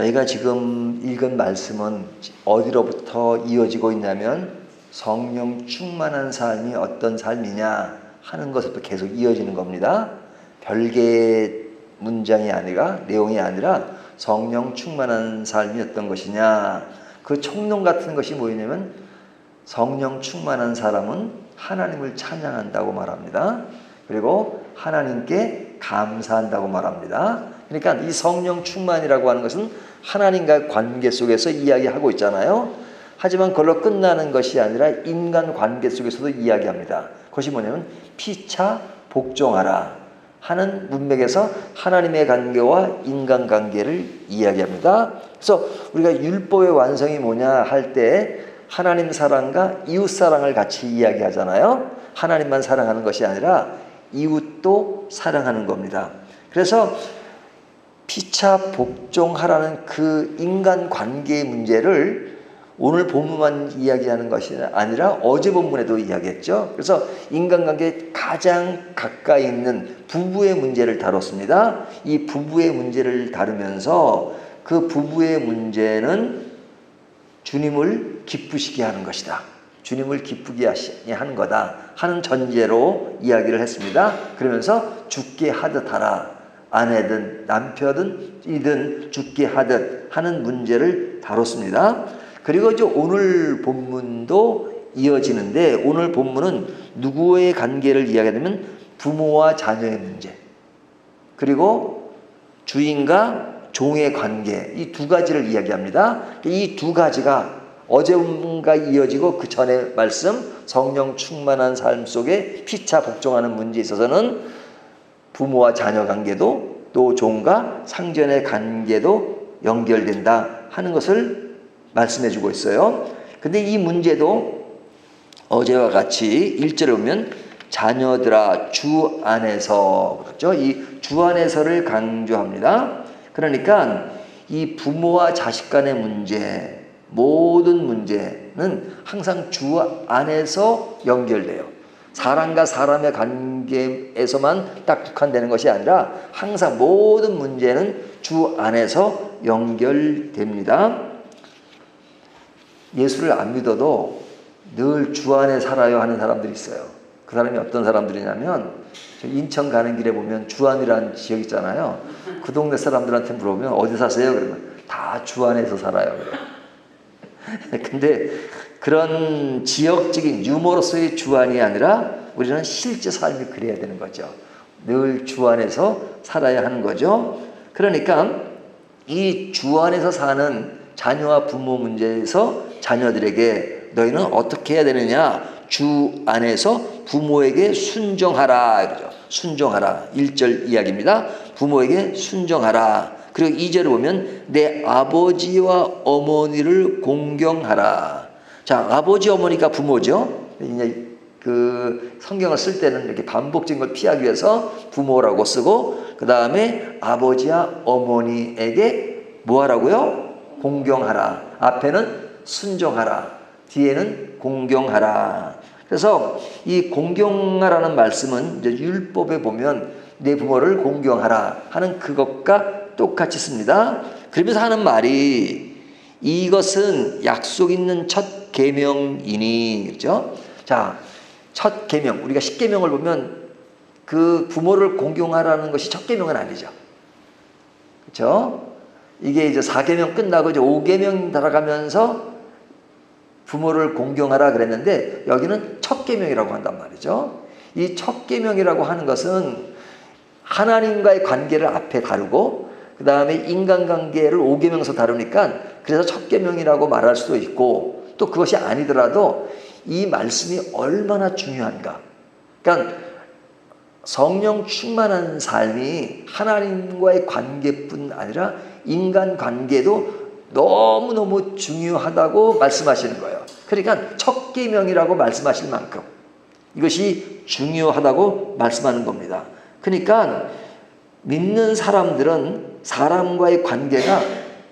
저희가 지금 읽은 말씀은 어디로부터 이어지고 있냐면 성령 충만한 삶이 어떤 삶이냐 하는 것부터 계속 이어지는 겁니다. 별개의 문장이 아니라 내용이 아니라 성령 충만한 삶이 어떤 것이냐 그 총론 같은 것이 뭐냐면 성령 충만한 사람은 하나님을 찬양한다고 말합니다. 그리고 하나님께 감사한다고 말합니다. 그러니까 이 성령 충만이라고 하는 것은 하나님과의 관계 속에서 이야기하고 있잖아요. 하지만 그걸로 끝나는 것이 아니라 인간 관계 속에서도 이야기합니다. 그것이 뭐냐면 피차 복종하라 하는 문맥에서 하나님의 관계와 인간 관계를 이야기합니다. 그래서 우리가 율법의 완성이 뭐냐 할 때 하나님 사랑과 이웃 사랑을 같이 이야기하잖아요. 하나님만 사랑하는 것이 아니라 이웃도 사랑하는 겁니다. 그래서 피차 복종하라는 그 인간 관계의 문제를 오늘 본문만 이야기하는 것이 아니라 어제 본문에도 이야기했죠. 그래서 인간관계에 가장 가까이 있는 부부의 문제를 다뤘습니다. 이 부부의 문제를 다루면서 그 부부의 문제는 주님을 기쁘시게 하는 것이다. 주님을 기쁘게 하는 거다. 하는 전제로 이야기를 했습니다. 그러면서 죽게 하듯 하라. 아내든 남편든 이든 죽게 하듯 하는 문제를 다뤘습니다. 그리고 이제 오늘 본문도 이어지는데 오늘 본문은 누구의 관계를 이야기하냐면 부모와 자녀의 문제 그리고 주인과 종의 관계 이 두 가지를 이야기합니다. 이 두 가지가 어제과 이어지고 그 전의 말씀 성령 충만한 삶 속에 피차 복종하는 문제에 있어서는 부모와 자녀 관계도 또 종과 상전의 관계도 연결된다 하는 것을 말씀해 주고 있어요. 근데 이 문제도 어제와 같이 1절에 보면 자녀들아 주 안에서 그렇죠? 이 주 안에서를 강조합니다. 그러니까 이 부모와 자식 간의 문제 모든 문제는 항상 주 안에서 연결돼요. 사람과 사람의 관계에서만 딱 국한되는 것이 아니라 항상 모든 문제는 주 안에서 연결됩니다. 예수를 안 믿어도 늘 주 안에 살아요 하는 사람들이 있어요. 그 사람이 어떤 사람들이냐면 인천 가는 길에 보면 주안이라는 지역 있잖아요. 그 동네 사람들한테 물어보면 어디 사세요? 그러면 다 주 안에서 살아요. 그래요. 근데 그런 지역적인 유머로서의 주안이 아니라 우리는 실제 삶이 그래야 되는 거죠. 늘 주 안에서 살아야 하는 거죠. 그러니까 이 주 안에서 사는 자녀와 부모 문제에서 자녀들에게 너희는 어떻게 해야 되느냐? 주 안에서 부모에게 순종하라. 그러죠. 순종하라. 1절 이야기입니다. 부모에게 순종하라. 그리고 2절을 보면 내 아버지와 어머니를 공경하라. 자, 아버지 어머니가 부모죠. 이제 그 성경을 쓸 때는 이렇게 반복적인 걸 피하기 위해서 부모라고 쓰고 그 다음에 아버지와 어머니에게 뭐 하라고요? 공경하라. 앞에는 순종하라. 뒤에는 공경하라. 그래서 이 공경하라는 말씀은 이제 율법에 보면 내 부모를 공경하라 하는 그것과 똑같이 씁니다. 그러면서 하는 말이 이것은 약속 있는 첫 계명이니 그렇죠? 자, 첫 계명 우리가 십 계명을 보면 그 부모를 공경하라는 것이 첫 계명은 아니죠. 그렇죠? 이게 이제 4계명 끝나고 이제 5계명 달아가면서 부모를 공경하라 그랬는데 여기는 첫 계명이라고 한단 말이죠. 이 첫 계명이라고 하는 것은 하나님과의 관계를 앞에 다루고 그 다음에 인간관계를 5계명서 다루니까 그래서 첫 계명이라고 말할 수도 있고 또 그것이 아니더라도 이 말씀이 얼마나 중요한가. 그러니까 성령 충만한 삶이 하나님과의 관계뿐 아니라 인간 관계도 너무너무 중요하다고 말씀하시는 거예요. 그러니까 첫 계명이라고 말씀하실 만큼 이것이 중요하다고 말씀하는 겁니다. 그러니까 믿는 사람들은 사람과의 관계가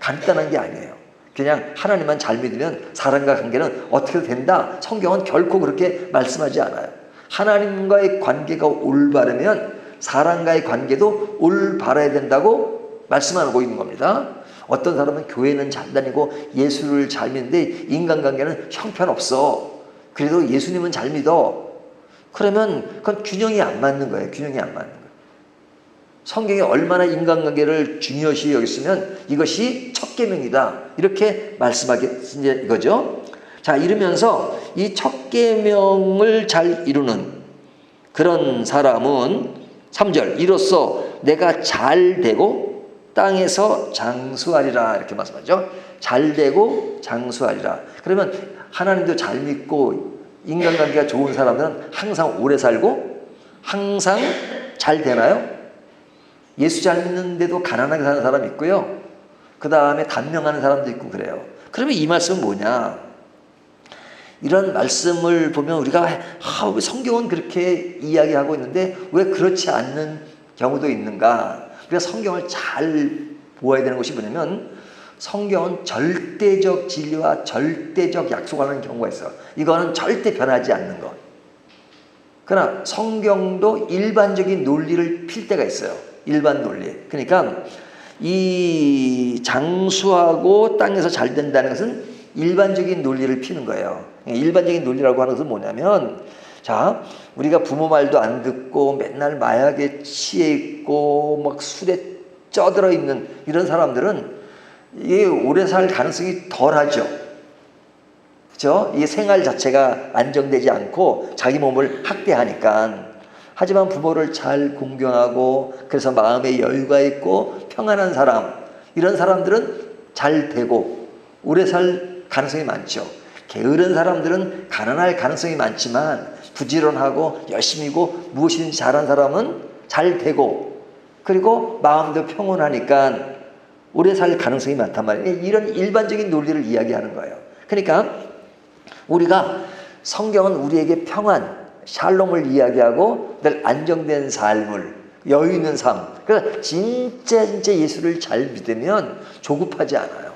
간단한 게 아니에요. 그냥 하나님만 잘 믿으면 사람과 관계는 어떻게 된다. 성경은 결코 그렇게 말씀하지 않아요. 하나님과의 관계가 올바르면 사람과의 관계도 올바라야 된다고 말씀하고 있는 겁니다. 어떤 사람은 교회는 잘 다니고 예수를 잘 믿는데 인간관계는 형편없어. 그래도 예수님은 잘 믿어. 그러면 그건 균형이 안 맞는 거예요. 균형이 안 맞는. 성경이 얼마나 인간관계를 중요시 여겼으면 이것이 첫 계명이다. 이렇게 말씀하게 이제 이거죠. 자, 이러면서 이 첫 계명을 잘 이루는 그런 사람은 3절 이로써 내가 잘 되고 땅에서 장수하리라 이렇게 말씀하죠. 잘 되고 장수하리라. 그러면 하나님도 잘 믿고 인간관계가 좋은 사람들은 항상 오래 살고 항상 잘 되나요? 예수 잘 믿는데도 가난하게 사는 사람 있고요. 그 다음에 단명하는 사람도 있고 그래요. 그러면 이 말씀은 뭐냐? 이런 말씀을 보면 우리가 아, 왜 성경은 그렇게 이야기하고 있는데 왜 그렇지 않는 경우도 있는가? 우리가 성경을 잘 보아야 되는 것이 뭐냐면 성경은 절대적 진리와 절대적 약속하는 경우가 있어. 이거는 절대 변하지 않는 것. 그러나 성경도 일반적인 논리를 필 때가 있어요. 일반 논리. 그러니까 이 장수하고 땅에서 잘 된다는 것은 일반적인 논리를 피는 거예요. 일반적인 논리라고 하는 것은 뭐냐면 자, 우리가 부모 말도 안 듣고 맨날 마약에 취해 있고 막 술에 쪄들어 있는 이런 사람들은 이게 오래 살 가능성이 덜하죠. 그죠? 이 생활 자체가 안정되지 않고 자기 몸을 학대하니까. 하지만 부모를 잘 공경하고 그래서 마음에 여유가 있고 평안한 사람 이런 사람들은 잘 되고 오래 살 가능성이 많죠. 게으른 사람들은 가난할 가능성이 많지만 부지런하고 열심히고 무엇이든지 잘한 사람은 잘 되고 그리고 마음도 평온하니까 오래 살 가능성이 많단 말이에요. 이런 일반적인 논리를 이야기하는 거예요. 그러니까 우리가 성경은 우리에게 평안, 샬롬을 이야기하고 늘 안정된 삶을 여유 있는 삶. 그러니까 진짜 진짜 예수를 잘 믿으면 조급하지 않아요.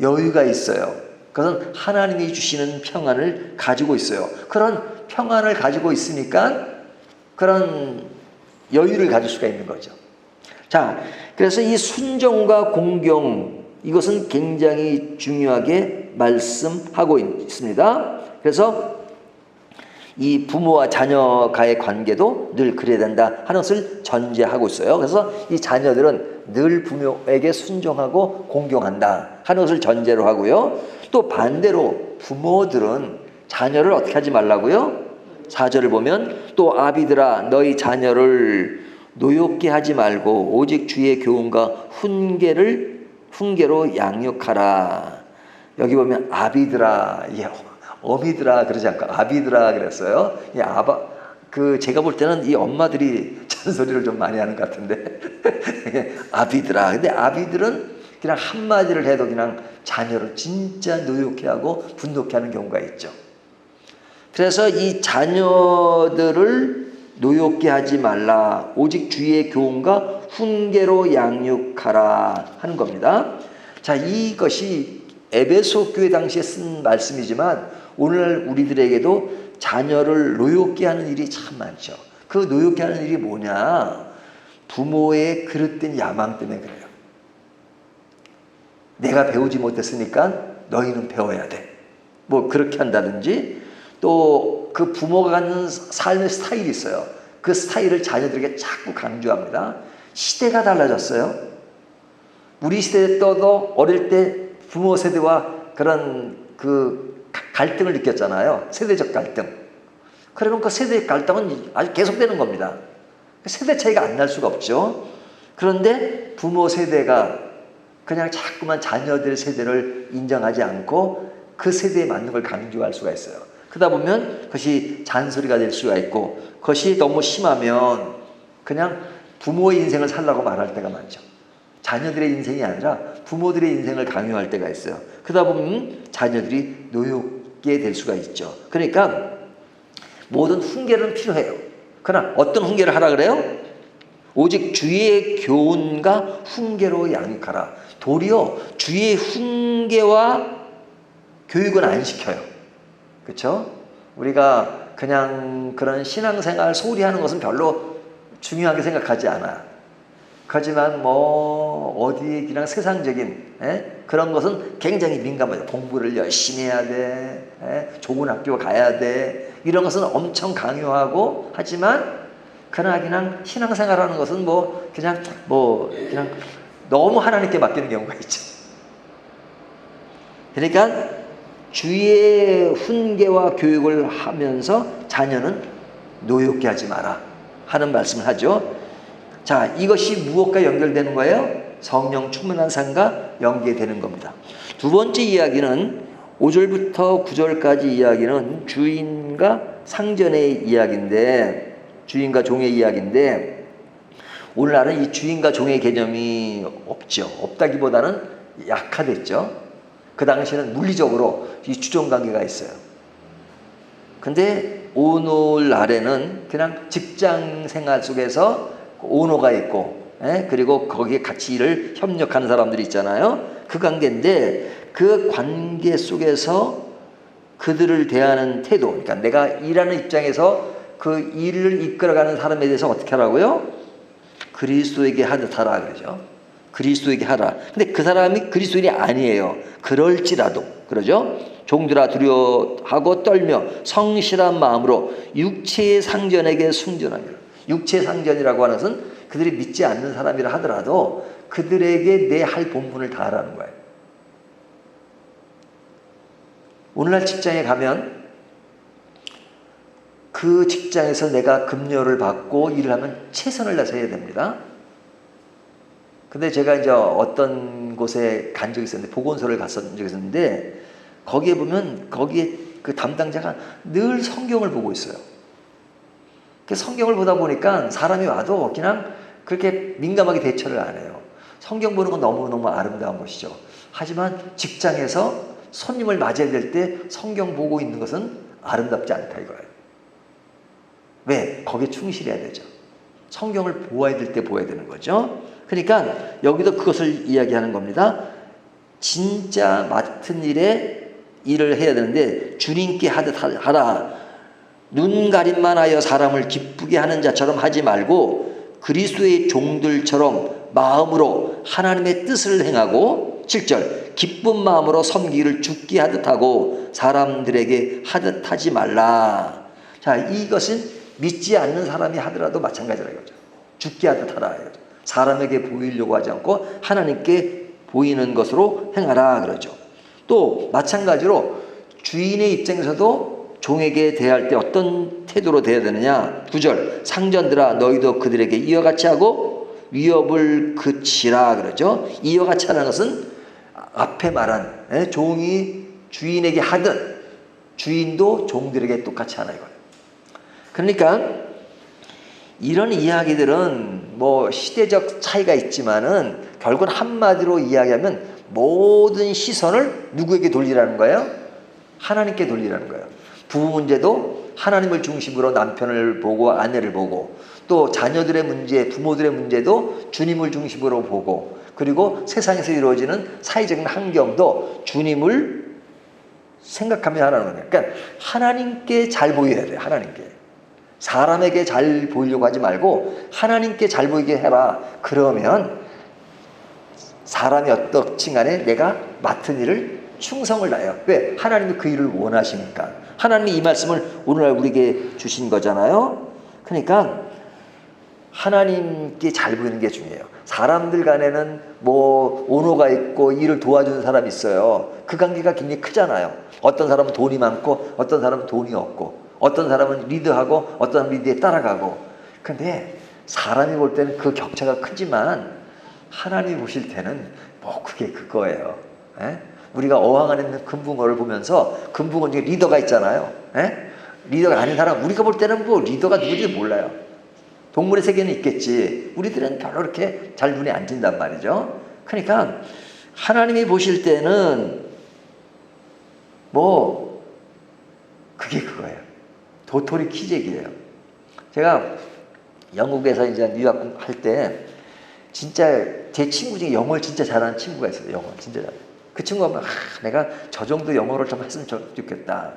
여유가 있어요. 그것은 하나님이 주시는 평안을 가지고 있어요. 그런 평안을 가지고 있으니까 그런 여유를 가질 수가 있는 거죠. 자, 그래서 이 순종과 공경 이것은 굉장히 중요하게 말씀하고 있습니다. 그래서 이 부모와 자녀가의 관계도 늘 그래야 된다 하는 것을 전제하고 있어요. 그래서 이 자녀들은 늘 부모에게 순종하고 공경한다 하는 것을 전제로 하고요. 또 반대로 부모들은 자녀를 어떻게 하지 말라고요? 4절을 보면 또 아비들아 너희 자녀를 노엽게 하지 말고 오직 주의 교훈과 훈계를 훈계로 양육하라. 여기 보면 아비들아, 예, 어미들아 그러지 않고 아비들아 그랬어요. 이 아바 그 제가 볼 때는 이 엄마들이 잔소리를 좀 많이 하는 것 같은데 아비들아. 근데 아비들은 그냥 한마디를 해도 그냥 자녀를 진짜 노엽게 하고 분노케 하는 경우가 있죠. 그래서 이 자녀들을 노엽게 하지 말라. 오직 주의 교훈과 훈계로 양육하라 하는 겁니다. 자, 이것이 에베소 교회 당시에 쓴 말씀이지만 오늘 우리들에게도 자녀를 노엽게 하는 일이 참 많죠. 그 노엽게 하는 일이 뭐냐? 부모의 그릇된 야망 때문에 그래요. 내가 배우지 못했으니까 너희는 배워야 돼. 뭐 그렇게 한다든지 또 그 부모가 갖는 삶의 스타일이 있어요. 그 스타일을 자녀들에게 자꾸 강조합니다. 시대가 달라졌어요. 우리 시대 때도 어릴 때 부모 세대와 그런 그 갈등을 느꼈잖아요. 세대적 갈등. 그러면 그 세대의 갈등은 아주 계속되는 겁니다. 세대 차이가 안 날 수가 없죠. 그런데 부모 세대가 그냥 자꾸만 자녀들 세대를 인정하지 않고 그 세대에 맞는 걸 강조할 수가 있어요. 그러다 보면 그것이 잔소리가 될 수가 있고 그것이 너무 심하면 그냥 부모의 인생을 살라고 말할 때가 많죠. 자녀들의 인생이 아니라 부모들의 인생을 강요할 때가 있어요. 그러다 보면 자녀들이 노엽게 될 수가 있죠. 그러니까 모든 훈계는 필요해요. 그러나 어떤 훈계를 하라 그래요? 오직 주의 교훈과 훈계로 양육하라. 도리어 주의 훈계와 교육은 안 시켜요. 그렇죠? 우리가 그냥 그런 신앙생활 소홀히 하는 것은 별로 중요하게 생각하지 않아. 하지만 뭐 어디에 그냥 세상적인 예? 그런 것은 굉장히 민감하죠. 공부를 열심히 해야 돼. 예? 좋은 학교 가야 돼. 이런 것은 엄청 강요하고 하지만 그러나 그냥 신앙생활하는 것은 뭐 그냥 뭐 그냥 너무 하나님께 맡기는 경우가 있죠. 그러니까 주의 훈계와 교육을 하면서 자녀는 노엽게 하지 마라 하는 말씀을 하죠. 자, 이것이 무엇과 연결되는 거예요? 성령 충만한 삶과 연계되는 겁니다. 두 번째 이야기는 5절부터 9절까지 이야기는 주인과 상전의 이야기인데 주인과 종의 이야기인데 오늘날은 이 주인과 종의 개념이 없죠. 없다기보다는 약화됐죠. 그 당시에는 물리적으로 이 주종 관계가 있어요. 근데 오늘날에는 그냥 직장 생활 속에서 오너가 있고, 예? 그리고 거기에 같이 일을 협력하는 사람들이 있잖아요. 그 관계인데 그 관계 속에서 그들을 대하는 태도, 그러니까 내가 일하는 입장에서 그 일을 이끌어가는 사람에 대해서 어떻게 하라고요? 그리스도에게 하듯 하라 그러죠. 그리스도에게 하라. 근데 그 사람이 그리스도인이 아니에요. 그럴지라도 그러죠. 종들아 두려워하고 떨며 성실한 마음으로 육체의 상전에게 순전하기를. 육체 상전이라고 하는 것은 그들이 믿지 않는 사람이라 하더라도 그들에게 내 할 본분을 다하라는 거예요. 오늘날 직장에 가면 그 직장에서 내가 급료를 받고 일을 하면 최선을 다해서 해야 됩니다. 근데 제가 이제 어떤 곳에 간 적이 있었는데 보건소를 갔었던 적이 있었는데 거기에 보면 거기에 그 담당자가 늘 성경을 보고 있어요. 그 성경을 보다 보니까 사람이 와도 그냥 그렇게 민감하게 대처를 안 해요. 성경 보는 건 너무너무 아름다운 것이죠. 하지만 직장에서 손님을 맞이해야 될 때 성경 보고 있는 것은 아름답지 않다 이거예요. 왜? 거기에 충실해야 되죠. 성경을 보아야 될 때 보아야 되는 거죠. 그러니까 여기도 그것을 이야기하는 겁니다. 진짜 맡은 일에 일을 해야 되는데 주님께 하듯 하라. 눈 가림만 하여 사람을 기쁘게 하는 자처럼 하지 말고 그리스도의 종들처럼 마음으로 하나님의 뜻을 행하고 7절 기쁜 마음으로 섬기를 죽게 하듯 하고 사람들에게 하듯 하지 말라. 자, 이것은 믿지 않는 사람이 하더라도 마찬가지라 이거죠. 죽게 하듯 하라 이거죠. 사람에게 보이려고 하지 않고 하나님께 보이는 것으로 행하라 그러죠. 또 마찬가지로 주인의 입장에서도 종에게 대할 때 어떤 태도로 대해야 되느냐? 9절 상전들아 너희도 그들에게 이와 같이 하고 위협을 그치라 그러죠. 이와 같이 하는 것은 앞에 말한 예, 종이 주인에게 하듯 주인도 종들에게 똑같이 하나 이거예요. 그러니까 이런 이야기들은 뭐 시대적 차이가 있지만은 결국은 한마디로 이야기하면 모든 시선을 누구에게 돌리라는 거예요? 하나님께 돌리라는 거예요. 부부 문제도 하나님을 중심으로 남편을 보고 아내를 보고 또 자녀들의 문제, 부모들의 문제도 주님을 중심으로 보고 그리고 세상에서 이루어지는 사회적인 환경도 주님을 생각하며 하라는 거예요. 그러니까 하나님께 잘 보여야 돼요. 하나님께. 사람에게 잘 보이려고 하지 말고 하나님께 잘 보이게 해라. 그러면 사람이 어떻든 간에 내가 맡은 일을 충성을 다해요. 왜? 하나님이 그 일을 원하시니까. 하나님이 이 말씀을 오늘날 우리에게 주신 거잖아요. 그러니까 하나님께 잘 보이는 게 중요해요. 사람들 간에는 뭐 오너가 있고 일을 도와주는 사람이 있어요. 그 관계가 굉장히 크잖아요. 어떤 사람은 돈이 많고 어떤 사람은 돈이 없고 어떤 사람은 리드하고 어떤 사람은 리드에 따라가고 근데 사람이 볼 때는 그 격차가 크지만 하나님이 보실 때는 뭐 그게 그거예요. 에? 우리가 어항 안에 있는 금붕어를 보면서 금붕어 중에 리더가 있잖아요. 에? 리더가 아닌 사람 우리가 볼 때는 뭐 리더가 누구인지 몰라요. 동물의 세계는 있겠지. 우리들은 별로 그렇게 잘 눈에 안 띈단 말이죠. 그러니까 하나님이 보실 때는 뭐 그게 그거예요. 도토리 키재기예요. 제가 영국에서 이제 유학 할 때 진짜 제 친구 중에 영어를 진짜 잘하는 친구가 있어요. 영어 진짜 잘. 그 친구가 막 아, 내가 저 정도 영어를 좀 했으면 좋겠다.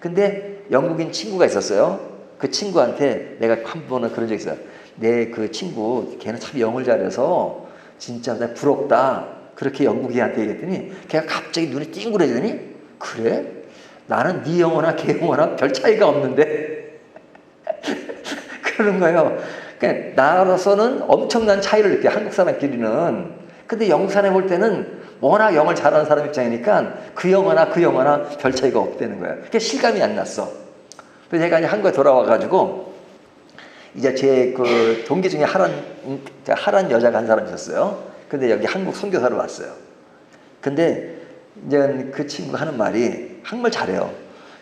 근데 영국인 친구가 있었어요. 그 친구한테 내가 한 번은 그런 적 있어요. 내 그 친구 걔는 참 영을 잘해서 진짜 나 부럽다. 그렇게 영국이한테 얘기했더니 걔가 갑자기 눈이 띵그러지더니 그래? 나는 네 영어나 걔 영어나 별 차이가 없는데 그러는 거예요. 그러니까 나로서는 엄청난 차이를 느껴 한국 사람끼리는. 근데 영국 사람이 볼 때는 워낙 영어를 잘하는 사람 입장이니까 그 영어나 그 영어나 별 차이가 없다는 거예요. 그게 실감이 안 났어. 그래서 제가 이제 한국에 돌아와가지고 이제 제 그 동기 중에 하란 하란 여자가 한 사람 있었어요. 근데 여기 한국 선교사로 왔어요. 근데 이제 그 친구가 하는 말이 한국말 잘해요.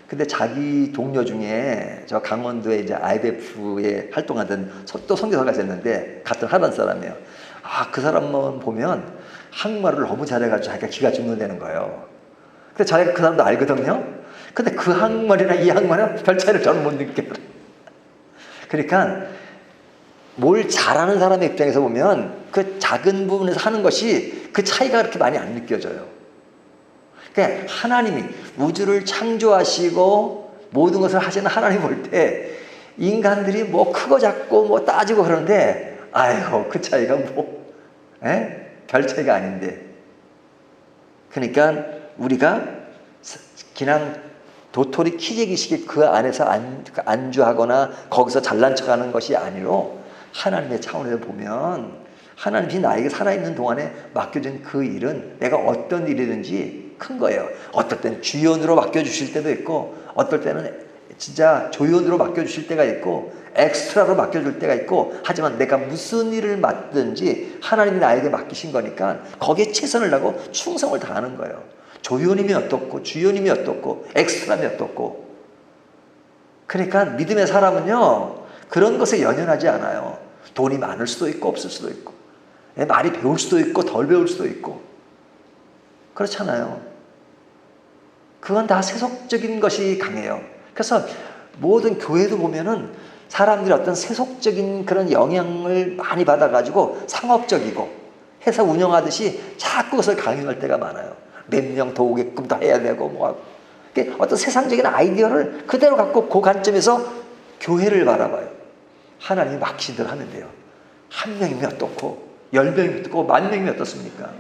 근데 자기 동료 중에 저 강원도에 이제 IBF에 활동하던 서- 또 선교사가 있었는데 같은 하란 사람이에요. 아, 그 사람만 보면 한국말을 너무 잘해가지고 자기가 기가 죽는다는 거예요. 근데 자기가 그 사람도 알거든요. 근데 그 한국말이나 이 한국말은 별 차이를 저는 못 느껴요. 그러니까 뭘 잘하는 사람의 입장에서 보면 그 작은 부분에서 하는 것이 그 차이가 그렇게 많이 안 느껴져요. 그러니까 하나님이 우주를 창조하시고 모든 것을 하시는 하나님 볼 때 인간들이 뭐 크고 작고 뭐 따지고 그러는데 아이고 그 차이가 뭐 에? 별 차이가 아닌데 그러니까 우리가 그냥 도토리 키재기식의 그 안에서 안, 안주하거나 거기서 잘난 척하는 것이 아니로 하나님의 차원에서 보면 하나님이 나에게 살아있는 동안에 맡겨진 그 일은 내가 어떤 일이든지 큰 거예요. 어떨 때는 주연으로 맡겨주실 때도 있고 어떨 때는 진짜 조연으로 맡겨주실 때가 있고 엑스트라로 맡겨줄 때가 있고 하지만 내가 무슨 일을 맡든지 하나님이 나에게 맡기신 거니까 거기에 최선을 다하고 충성을 다하는 거예요. 조연임이 어떻고 주연임이 어떻고 엑스트라임이 어떻고 그러니까 믿음의 사람은요 그런 것에 연연하지 않아요. 돈이 많을 수도 있고 없을 수도 있고 예, 많이 배울 수도 있고 덜 배울 수도 있고 그렇잖아요. 그건 다 세속적인 것이 강해요. 그래서 모든 교회도 보면은 사람들이 어떤 세속적인 그런 영향을 많이 받아가지고 상업적이고 회사 운영하듯이 자꾸 그것을 강요할 때가 많아요. 몇 명 더 오게끔 더 해야 되고 뭐 하고. 그게 어떤 세상적인 아이디어를 그대로 갖고 그 관점에서 교회를 바라봐요. 하나님이 대로 하면 돼요. 한 명이면 어떻고 열 명이면 어떻고 만 명이면 어떻습니까?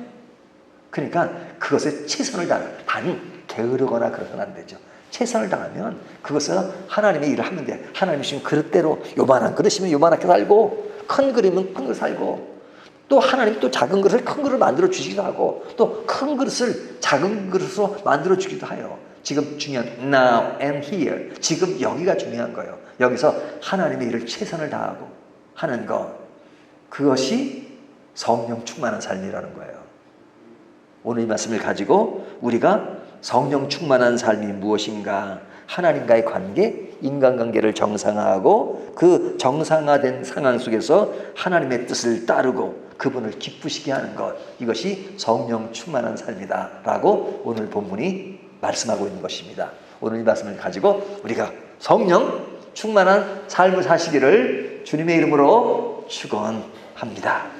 그러니까 그것에 최선을 다하는 단 게으르거나 그러면 안 되죠. 최선을 다하면 그것은 하나님의 일을 하면 돼. 하나님이 주신 그릇대로 요만한 그릇이면 요만하게 살고 큰 그릇이면 큰 그릇 살고 또 하나님 또 작은 그릇을 큰 그릇을 만들어 주시기도 하고 또 큰 그릇을 작은 그릇으로 만들어 주기도 해요. 지금 중요한 now and here 지금 여기가 중요한 거예요. 여기서 하나님의 일을 최선을 다하고 하는 것 그것이 성령 충만한 삶이라는 거예요. 오늘 이 말씀을 가지고 우리가 성령 충만한 삶이 무엇인가? 하나님과의 관계, 인간관계를 정상화하고 그 정상화된 상황 속에서 하나님의 뜻을 따르고 그분을 기쁘시게 하는 것 이것이 성령 충만한 삶이다 라고 오늘 본문이 말씀하고 있는 것입니다. 오늘 이 말씀을 가지고 우리가 성령 충만한 삶을 사시기를 주님의 이름으로 축원합니다.